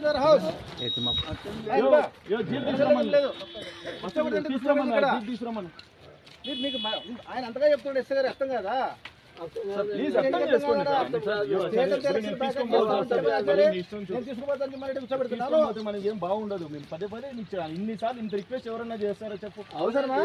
ఇక్కడ. జీప్ తీసుకురమ్మను. మీకు- ఆయన అంతగా చెప్తుండే ఎస్ఐ గారు అర్థం కదా సార్, ప్లీజ్ అర్థం చేసుకోండి సార్. సార్, యో, సరే, స్టేట్ సరే, ఎలక్షన్ నేను బ్యాక్ తీసుకొని పోతాను సార్. చేస్తాను. సరే, మీ ఇష్టం నేను చూడు. తీసుకుపోతాను మరి కూర్చోబెడుతున్నాను తీసుకొని పోతే మనకి ఏం బాగుండదు మేము పదే పదే ఇన్నిసార్లు ఇంత రిక్వెస్ట్ ఎవరన్నా చేస్తారో చెప్పు అవసరమా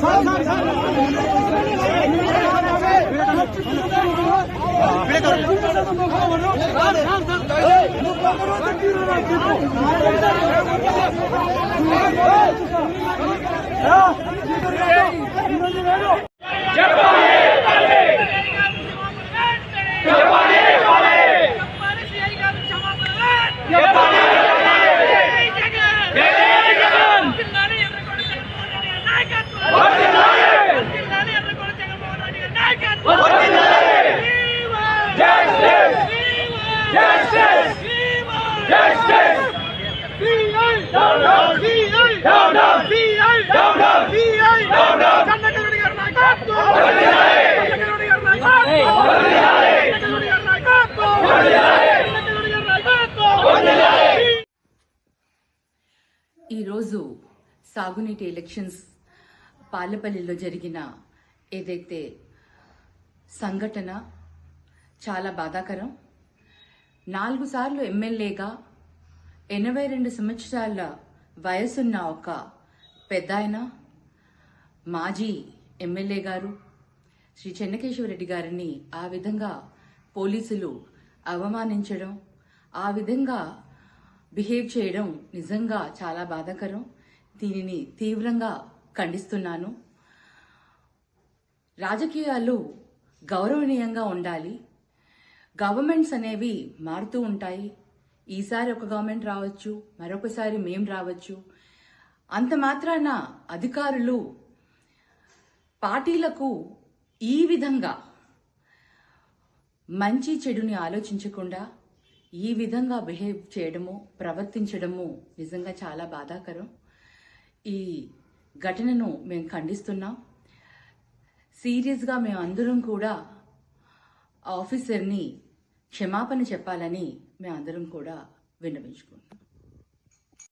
సార్ సార్ సార్ ಇನ್ನೊಂದು ఈరోజు సాగునీటి ఎలక్షన్స్ పాలపల్లిలో జరిగిన ఏదైతే సంఘటన చాలా బాధాకరం. నాలుగు సార్లు ఎమ్మెల్యేగా ఎనభై రెండు సంవత్సరాల వయసున్న ఒక పెద్దాయన మాజీ ఎమ్మెల్యే గారు శ్రీ చెన్నకేశ్వరరెడ్డి గారిని ఆ విధంగా పోలీసులు అవమానించడం ఆ విధంగా బిహేవ్ చేయడం నిజంగా చాలా బాధాకరం. దీనిని తీవ్రంగా ఖండిస్తున్నాను. రాజకీయాలు గౌరవనీయంగా ఉండాలి. గవర్నమెంట్స్ అనేవి మారుతూ ఉంటాయి. ఈసారి ఒక గవర్నమెంట్ రావచ్చు మరొకసారి మేం రావచ్చు. అంత మాత్రాన అధికారులు పార్టీలకు ఈ విధంగా మంచి చెడుని ఆలోచించకుండా ఈ విధంగా బిహేవ్ చేయడము ప్రవర్తించడము నిజంగా చాలా బాధాకరం. ఈ ఘటనను మేము ఖండిస్తున్నాం. సీరియస్గా మేము అందరం కూడా ఆఫీసర్ని క్షమాపణ చెప్పాలని మేము అందరం కూడా విన్నవించుకున్నాం.